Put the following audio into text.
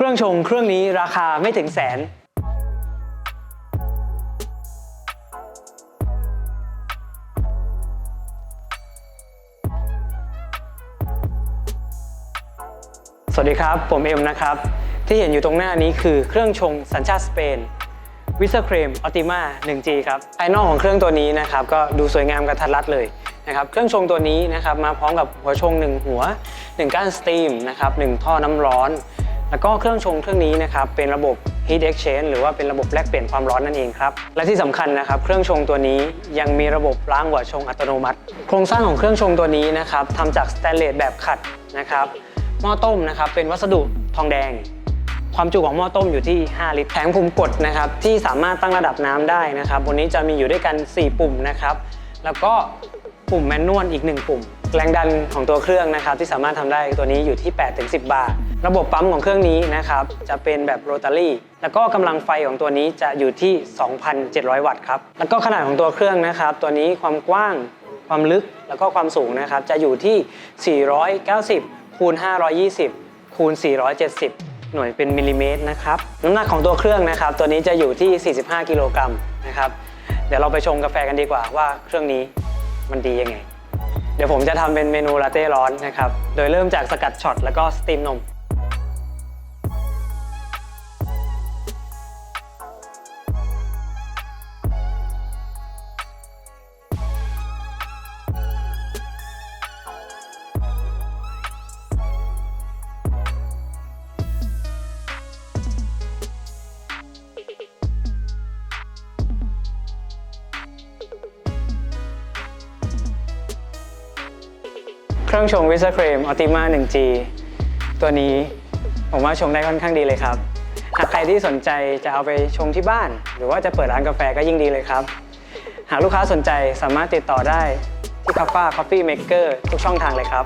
เครื่องชงเครื่องนี้ราคาไม่ถึงแสน สวัสดีครับ ผมเอ็มนะครับ ที่เห็นอยู่ตรงหน้านี้คือเครื่องชงสัญชาติสเปนวิสเครมออติมา 1G ครับภายนอกของเครื่องตัวนี้นะครับก็ดูสวยงามกระทัดรัดเลยนะครับเครื่องชงตัวนี้นะครับมาพร้อมกับหัวชง 1 หัว 1ก้านสตรีมนะครับ1ท่อน้ำร้อน แล้วก็เครื่องชงเครื่องนี้นะครับเป็นระบบ heat exchange หรือว่าเป็นระบบแลกเปลี่ยนความร้อนนั่นเองครับ และที่สำคัญนะครับ เครื่องชงตัวนี้ยังมีระบบล้างหัวชงอัตโนมัติ โครงสร้างของเครื่องชงตัวนี้นะครับทำจากสแตนเลสแบบขัดนะครับหม้อต้มนะครับเป็นวัสดุทองแดง ความจุของหม้อต้มอยู่ที่ 5 ลิตรแผงปุ่มกดนะครับที่สามารถตั้งระดับน้ำได้นะครับบนนี้จะมีอยู่ด้วยกัน 4 ปุ่มนะครับแล้วก็ปุ่มแมนนวลอีก 1 ปุ่ม แรงดันของตัวเครื่องนะครับที่สามารถทำได้ตัวนี้อยู่ที่ 8-10 บาร์ ระบบปั๊มของเครื่องนี้นะครับ จะเป็นแบบโรตารี่แล้วก็กำลังไฟของตัวนี้จะอยู่ที่ 2,700 วัตต์ครับ แล้วก็ขนาดของตัวเครื่องนะครับ ตัวนี้ความกว้าง ความลึกแล้วก็ความสูงนะครับ จะอยู่ที่ 490 คูณ 520 คูณ 470 หน่วยเป็นมิลลิเมตรนะครับน้ำหนักของตัวเครื่องนะครับ ตัวนี้จะอยู่ที่ 45 กิโลกรัมนะครับ เดี๋ยวเราไปชงกาแฟกันดีกว่าว่าเครื่องนี้มันดียังไง เดี๋ยวผมจะทำเป็นเมนูลาเต้ร้อนนะครับ โดยเริ่มจากสกัดช็อตแล้วก็สตีมนม เครื่องชงวิสครีมออติมา 1G ตัวนี้ผมว่าชงได้ค่อนข้างดีเลยครับ หากใครที่สนใจจะเอาไปชงที่บ้าน หรือว่าจะเปิดร้านกาแฟก็ยิ่งดีเลยครับ หากลูกค้าสนใจสามารถติดต่อได้ที่คาฟ้าคอฟฟี่เมกเกอร์ทุกช่องทางเลยครับ